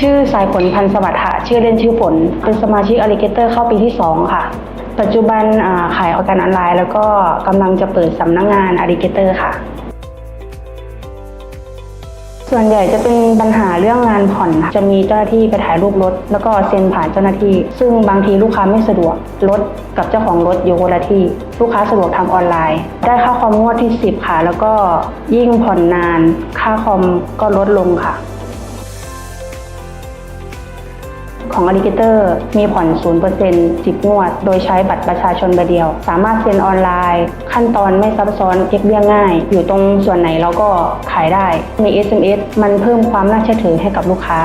ชื่อสายฝนพันธ์สวัสดิ์ค่ะ ชื่อเล่นชื่อฝน เป็นสมาชิกอลิเกเตอร์เข้าปีที่ 2 ค่ะ ปัจจุบันขายออกการออนไลน์ แล้วก็กำลังจะเปิดสำนักงงานอลิเกเตอร์ค่ะ ส่วนใหญ่จะเป็นปัญหาเรื่องงานผ่อน จะมีเจ้าหน้าที่ไปถ่ายรูปรถ แล้วก็เซ็นผ่านเจ้าหน้าที่ ซึ่งบางทีลูกค้าไม่สะดวก รถกับเจ้าของรถอยู่คนละที่ ลูกค้าสะดวกทางออนไลน์ ได้ค่าคอมงวดที่ 10 ค่ะ แล้วก็ยิ่งผ่อนนาน ค่าคอมก็ลดลงค่ะ ของ a l l i g a t o r มีผ่อน 0% 10 งวด โดยใช้บัตรประชาชนใบเดียว สามารถเซ็นออนไลน์ ขั้นตอนไม่ซับซ้อนเช็คเบี้ยง่าย อยู่ตรงส่วนไหนเราก็ขายได้ มี SMS มันเพิ่มความน่าเชื่อถือให้กับลูกค้า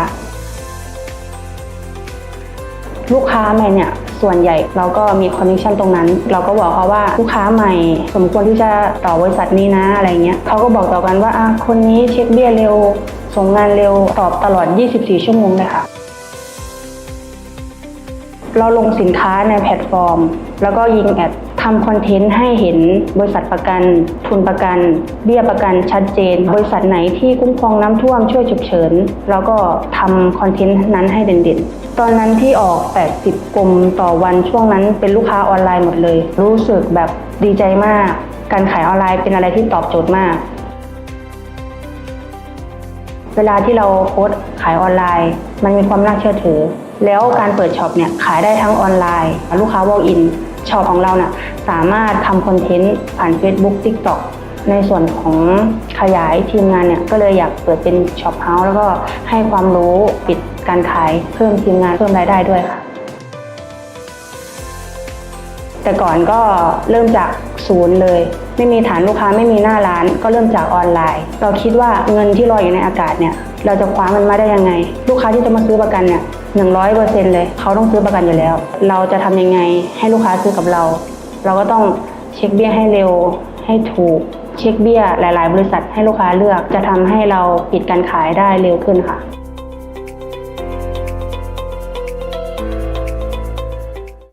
ลูกค้าใหม่เนี่ยส่วนใหญ่เราก็มีคอนเนคชันตรงนั้น เราก็บอกเขาว่าลูกค้าใหม่ สมควรที่จะต่อบริษัทนี้นะอะไรเงี้ยเขาก็บอกต่อกันว่าอะคนนี้เช็คเบี้ยเร็วส่งงานเร็วตอบตลอด 24 ชั่วโมงเลยค่ะ เราลงสินค้าในแพลตฟอร์ม แล้วก็ยิงแอดทำคอนเทนต์ให้เห็นบริษัทประกัน ทุนประกัน เบี้ยประกันชัดเจน บริษัทไหนที่คุ้มครองน้ำท่วมช่วยฉุกเฉินเราก็ทำคอนเทนต์นั้นให้เด่นๆ ตอนนั้นที่ออก 80 กลุ่มต่อวันช่วงนั้นเป็นลูกค้าออนไลน์หมดเลย รู้สึกแบบดีใจมาก การขายออนไลน์เป็นอะไรที่ตอบโจทย์มาก เวลาที่เราโพสต์ขายออนไลน์ มันมีความน่าเชื่อถือ แล้วการเปิดช็อปเนี่ยขายได้ทั้งออนไลน์ ลูกค้าวอลอินช็อปของเราเนี่ยสามารถทำคอนเทนต์ผ่าน Facebook TikTok ในส่วนของขยายทีมงานเนี่ยก็เลยอยากเปิดเป็นช็อปเฮาส์แล้วก็ให้ความรู้ปิดการขายเพิ่มทีมงานเพิ่มรายได้ด้วยค่ะ แต่ก่อนก็เริ่มจากศูนย์เลย ไม่มีฐานลูกค้าไม่มีหน้าร้าน ก็เริ่มจากออนไลน์ เราคิดว่าเงินที่ลอยอยู่ในอากาศเนี่ย เราจะคว้ามันมาได้ยังไง ลูกค้าที่จะมาซื้อประกันเนี่ยหนึ่งร้อยเปอร์เซ็นต์เลยเขาต้องซื้อประกันอยู่แล้ว เราจะทำยังไงให้ลูกค้าซื้อกับเรา เราก็ต้องเช็คเบี้ยให้เร็วให้ถูกเช็คเบี้ยหลาย ๆ บริษัทให้ลูกค้าเลือกจะทำให้เราปิดการขายได้เร็วขึ้นค่ะ